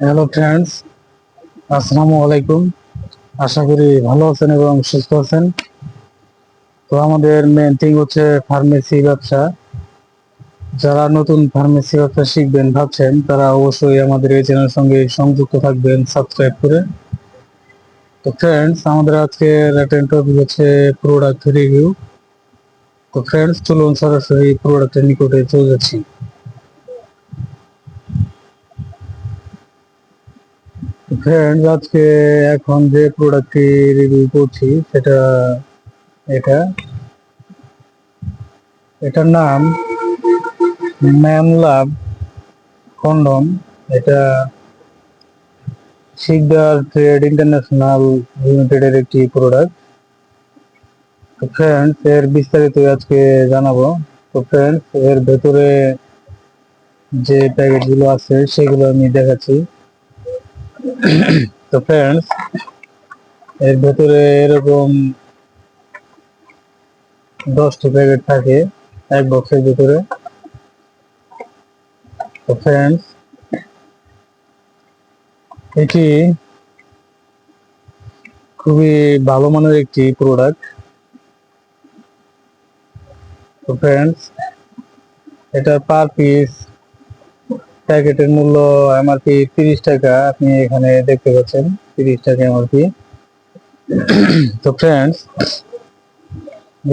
Hello friends আসসালামু আলাইকুম। আশা করি ভালো আছেন এবং সুস্থ আছেন। তো আমাদের মেন থিং হচ্ছে ফার্মেসি ব্যবসা। যারা নতুন ফার্মেসি ব্যবসা শিখবেন ভাবছেন, তারা অবশ্যই আমাদের এই চ্যানেলের সঙ্গে সংযুক্ত থাকবেন সাবস্ক্রাইব করে। তো ফ্রেন্ডস আমাদের আজকে আজকের টপিক হচ্ছে প্রোডাক্ট রিভিউ তো ফ্রেন্ডস চলুন সরাসরি প্রোডাক্টের নিকটে চলে যাচ্ছি। ফ্রেন্ডস আজকে এখন যে প্রোডাক্টটি রিভিউ করছি, সেটা এটা। এটার নাম ম্যান লাভ কন্ডম এটা শিকদার ট্রেড ইন্টারন্যাশনাল লিমিটেডের একটি প্রোডাক্ট তো ফ্রেন্ডস এর বিস্তারিত আজকে জানাব। তো ফ্রেন্ডস এর ভেতরে যে প্যাকেটগুলো আছে, সেগুলো আমি দেখাচ্ছি। তো ফ্রেন্ডস এর ভেতরে এরকম দশটি প্যাকেট থাকে এক বক্সের ভিতরে। তো ফ্রেন্ডস এটি খুবই ভালো মানের একটি প্রোডাক্ট তো ফ্রেন্ডস এটা পার পিস প্যাকেটের মূল্য এমআরপি তিরিশ টাকা, আপনি এখানে দেখতে পাচ্ছেন, তিরিশ টাকা এমআরপি তো ফ্রেন্ডস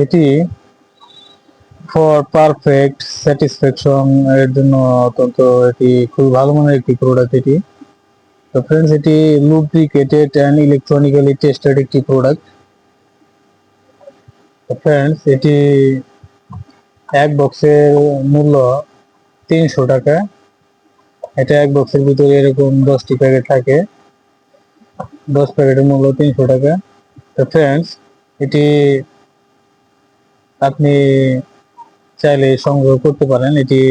এটি ফর পারফেক্ট স্যাটিসফ্যাকশন এর জন্য অত্যন্ত এটি খুব ভালো মানের একটি প্রোডাক্ট এটি। তো ফ্রেন্ডস এটি লুব্রিকেটেড অ্যান্ড ইলেকট্রনিক্যালি টেস্টেড একটি প্রোডাক্ট তো ফ্রেন্ডস এটি এক বক্সের মূল্য তিনশো টাকা। এটা এক বক্সের ভিতরে এরকম দশটি প্যাকেট থাকে। দশ প্যাকেটের মূল্য তিনশো টাকা। তো ফ্রেন্ডস এটি আপনি চাইলে সংগ্রহ করতে পারেন। এটি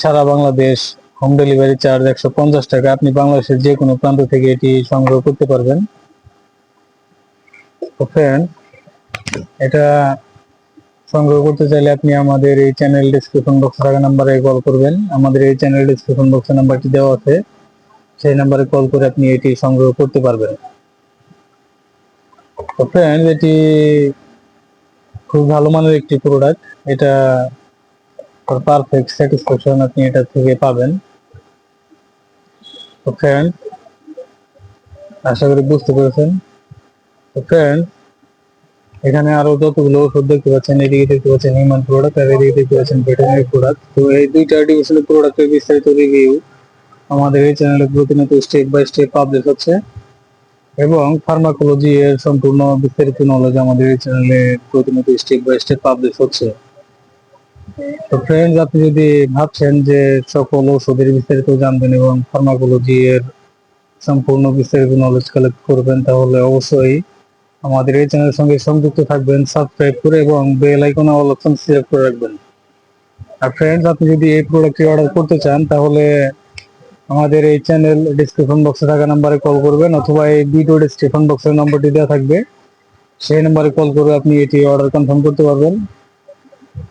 সারা বাংলাদেশ হোম ডেলিভারি চার্জ একশো পঞ্চাশ টাকা। আপনি বাংলাদেশের যে কোনো প্রান্ত থেকে এটি সংগ্রহ করতে পারবেন। ফ্রেন্ড এটা সংগ্রহ করতে চাইলে আপনি আমাদের এই চ্যানেল ডিসক্রিপশন বক্স থাকা নাম্বারে কল করবেন। আমাদের এই চ্যানেল ডিসক্রিপশন বক্সের নাম্বারটি দেওয়া আছে। সেই নাম্বারে কল করে আপনি এটি সংগ্রহ করতে পারবেন। ফ্রেন্ড এটি খুব ভালো মানের একটি প্রোডাক্ট এটা পারফেক্ট স্যাটিসফ্যাকশন আপনি এটা থেকে পাবেন। ফ্রেন্ড আশা করি বুঝতে পেরেছেন। ফ্রেন্ড এখানে আরও যতগুলো ওষুধ দেখতে পাচ্ছেন, এদিকে দেখতে পাচ্ছেন হিউম্যান প্রোডাক্ট আর এদিকে দেখতে পাচ্ছেন ভেটেরিনারি প্রোডাক্ট তো এই দুইটা আর্টিফিশিয়াল প্রোডাক্টের বিস্তারিত রিভিউ আমাদের এই চ্যানেলে প্রতিনিয়ত স্টেপ বাই স্টেপ পাবলিশ হচ্ছে এবং ফার্মাকোলজি এর সম্পূর্ণ বিস্তারিত নলেজ আমাদের এই চ্যানেলে প্রতিনিয়ত স্টেপ বাই স্টেপ পাবলিশ হচ্ছে। তো ফ্রেন্ডস আপনি যদি ভাবছেন যে সকল ওষুধের বিস্তারিত জানবেন এবং ফার্মাকোলজি এর সম্পূর্ণ বিস্তারিত নলেজ কালেক্ট করবেন, তাহলে অবশ্যই আমাদের এই চ্যানেলের সঙ্গে সংযুক্ত থাকবেন সাবস্ক্রাইব করে এবং bell icon all option select করে রাখবেন। আর ফ্রেন্ডস আপনি যদি এই প্রোডাক্টটি অর্ডার করতে চান, তাহলে আমাদের এই চ্যানেল ডিসক্রিপশন বক্সে থাকা নাম্বারে কল করবেন অথবা এই ভিডিও ডিসক্রিপশন বক্সের নম্বরটি দেওয়া থাকবে। সেই নাম্বারে কল করে আপনি এটি অর্ডার কনফার্ম করতে পারবেন।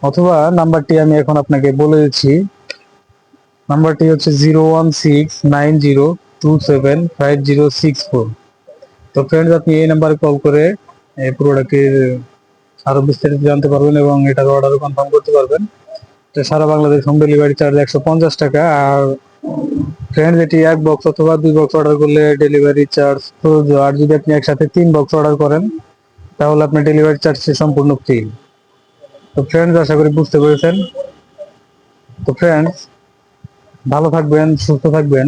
অথবা নাম্বারটি আমি এখন আপনাকে বলে দিচ্ছি। নাম্বারটি হচ্ছে zero one six nine zero two seven five zero six four তো ফ্রেন্ডস আপনি এই নাম্বারে কল করে এই প্রোডাক্টের আরও বিস্তারিত জানতে পারবেন এবং এটার অর্ডার কনফার্ম করতে পারবেন। তো সারা বাংলাদেশ হোম ডেলিভারি চার্জ একশো পঞ্চাশ টাকা আর ফ্রেন্ডস এটি এক বক্স অথবা দুই বক্স অর্ডার করলে ডেলিভারি চার্জ প্রযোজ্য। আর যদি আপনি একসাথে তিন বক্স অর্ডার করেন, তাহলে আপনার ডেলিভারি চার্জটি সম্পূর্ণ ফ্রি তো ফ্রেন্ডস আশা করি বুঝতে পেরেছেন। তো ফ্রেন্ডস ভালো থাকবেন, সুস্থ থাকবেন।